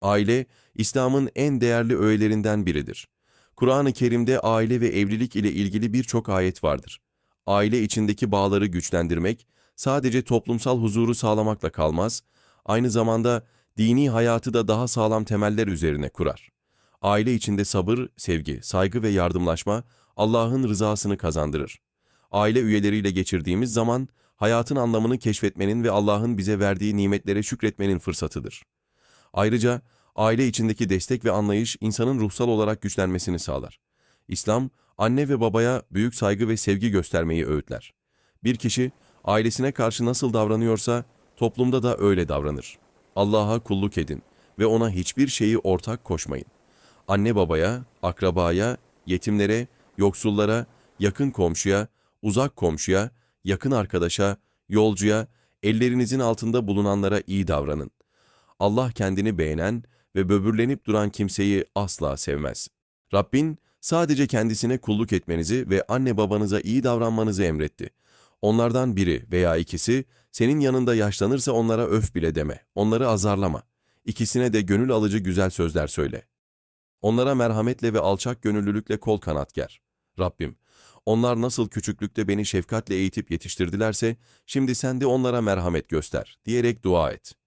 Aile, İslam'ın en değerli öğelerinden biridir. Kur'an-ı Kerim'de aile ve evlilik ile ilgili birçok ayet vardır. Aile içindeki bağları güçlendirmek, sadece toplumsal huzuru sağlamakla kalmaz, aynı zamanda dini hayatı da daha sağlam temeller üzerine kurar. Aile içinde sabır, sevgi, saygı ve yardımlaşma Allah'ın rızasını kazandırır. Aile üyeleriyle geçirdiğimiz zaman hayatın anlamını keşfetmenin ve Allah'ın bize verdiği nimetlere şükretmenin fırsatıdır. Ayrıca aile içindeki destek ve anlayış insanın ruhsal olarak güçlenmesini sağlar. İslam, anne ve babaya büyük saygı ve sevgi göstermeyi öğütler. Bir kişi ailesine karşı nasıl davranıyorsa toplumda da öyle davranır. Allah'a kulluk edin ve ona hiçbir şeyi ortak koşmayın. Anne babaya, akrabaya, yetimlere, yoksullara, yakın komşuya, uzak komşuya, yakın arkadaşa, yolcuya, ellerinizin altında bulunanlara iyi davranın. Allah kendini beğenen ve böbürlenip duran kimseyi asla sevmez. Rabbin sadece kendisine kulluk etmenizi ve anne babanıza iyi davranmanızı emretti. Onlardan biri veya ikisi senin yanında yaşlanırsa onlara öf bile deme, onları azarlama. İkisine de gönül alıcı güzel sözler söyle. Onlara merhametle ve alçak gönüllülükle kol kanat ger. Rabbim, onlar nasıl küçüklükte beni şefkatle eğitip yetiştirdilerse, şimdi sen de onlara merhamet göster, diyerek dua et.